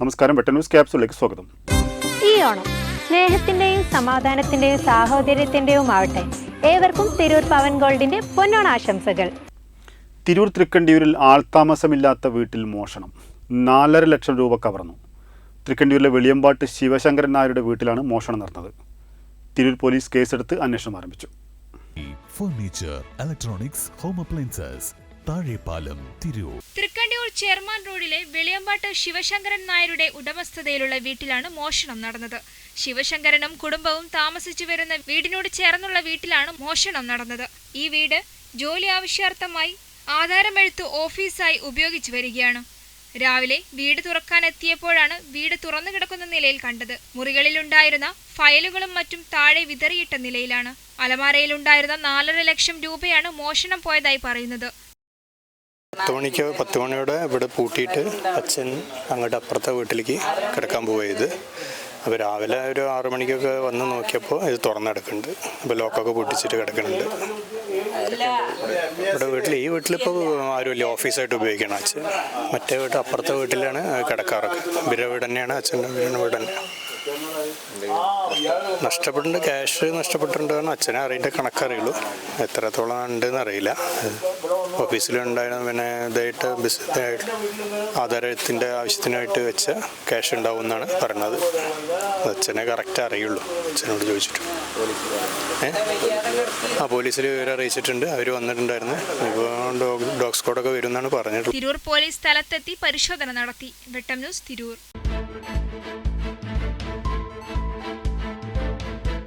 നമസ്കാരം വെട്ട ന്യൂസ് ക്യാപ്സിലേക്ക് സ്വാഗതം. ഈ ഓണം സ്നേഹത്തിന്റെയും സമാധാനത്തിന്റെയും സാഹോദര്യത്തിന്റെയും ആവട്ടെ ഏവർക്കും തിരൂർ പവൻ ഗോൾഡിന്റെ പൊന്നോണാശംസകൾ തിരൂർ തൃക്കണ്ടിയൂരിൽ ആൾതാമസമില്ലാത്ത വീട്ടിൽ മോഷണം. നാലര ലക്ഷം രൂപ കവർന്നു. തൃക്കണ്ടിയൂരിലെ വെളിയമ്പാട്ട് ശിവശങ്കരൻ നായരുടെ വീട്ടിലാണ് മോഷണം നടന്നത്. തിരൂർ പോലീസ് കേസെടുത്ത് അന്വേഷണം ആരംഭിച്ചു. Furniture electronics home appliances Thazhepalam Tirur. Thrikkandiyur chairman റോഡിലെ വെളിയമ്പാട്ട് ശിവശങ്കരൻ നായരുടെ ഉടമസ്ഥതയിലുള്ള വീട്ടിലാണ് മോഷണം നടന്നത്. ശിവശങ്കരനും കുടുംബവും താമസിച്ചു വരുന്ന വീടിനോട് ചേർന്നുള്ള വീട്ടിലാണ് മോഷണം നടന്നത്. ഈ വീട് ജോലി ആവശ്യാർത്ഥമായി ആധാരമെഴുത്ത് ഓഫീസായി ഉപയോഗിച്ചു വരികയാണ്. രാവിലെ വീട് തുറക്കാനെത്തിയപ്പോഴാണ് വീട് തുറന്നു കിടക്കുന്ന നിലയിൽ കണ്ടത്. മുറികളിലുണ്ടായിരുന്ന ഫയലുകളും മറ്റും താഴെ വിതറിയിട്ട നിലയിലാണ്. അലമാരയിലുണ്ടായിരുന്ന നാലര ലക്ഷം രൂപയാണ് മോഷണം പോയതായി പറയുന്നത്. പത്ത് മണിക്ക് പത്ത് മണിയോടെ ഇവിടെ പൂട്ടിയിട്ട് അച്ഛൻ അങ്ങോട്ട് അപ്പുറത്തെ വീട്ടിലേക്ക് കിടക്കാൻ പോയത് അപ്പോൾ രാവിലെ ഒരു ആറു മണിക്കൊക്കെ വന്ന് നോക്കിയപ്പോൾ ഇത് തുറന്നെടുക്കുന്നുണ്ട്. അപ്പോൾ ലോക്കൊക്കെ പൊട്ടിച്ചിട്ട് കിടക്കുന്നുണ്ട്. ഇവിടെ വീട്ടിൽ ഈ വീട്ടിലിപ്പോൾ ആരുമില്ല ഓഫീസായിട്ട് ഉപയോഗിക്കണം അച്ഛൻ. മറ്റേ വീട്ട് അപ്പുറത്തെ വീട്ടിലാണ് കിടക്കാറൊക്കെ. ഇവരുടെ വീട് തന്നെയാണ് അച്ഛന്റെ വീടിന്റെ വീട് തന്നെ നഷ്ടപ്പെട്ടിട്ടുണ്ട് ക്യാഷ് നഷ്ടപ്പെട്ടിട്ടുണ്ട് എന്ന് അച്ഛനെ അറിയേണ്ട കണക്കറിയുള്ളൂ. എത്രത്തോളം ഉണ്ടെന്ന് അറിയില്ല. ഓഫീസിലുണ്ടായിരുന്ന പിന്നെ ഇതായിട്ട് ബിസിനസ് ആധാരത്തിന്റെ ആവശ്യത്തിനായിട്ട് വെച്ച ക്യാഷ് ഉണ്ടാവും എന്നാണ് പറഞ്ഞത്. അച്ഛനെ കറക്റ്റ് അറിയുള്ളൂ. അച്ഛനോട് ചോദിച്ചിട്ട്. ഏഹ് ആ പോലീസിൽ വിവരം അറിയിച്ചിട്ടുണ്ട്. അവർ വന്നിട്ടുണ്ടായിരുന്നു. ഇപ്പോൾ ഡോഗ് ഡോഗ് വരും എന്നാണ് പറഞ്ഞിട്ടുള്ളത്. തിരൂർ പോലീസ് സ്ഥലത്തെത്തി പരിശോധന നടത്തി. വെട്ടം ന്യൂസ് തിരൂർ.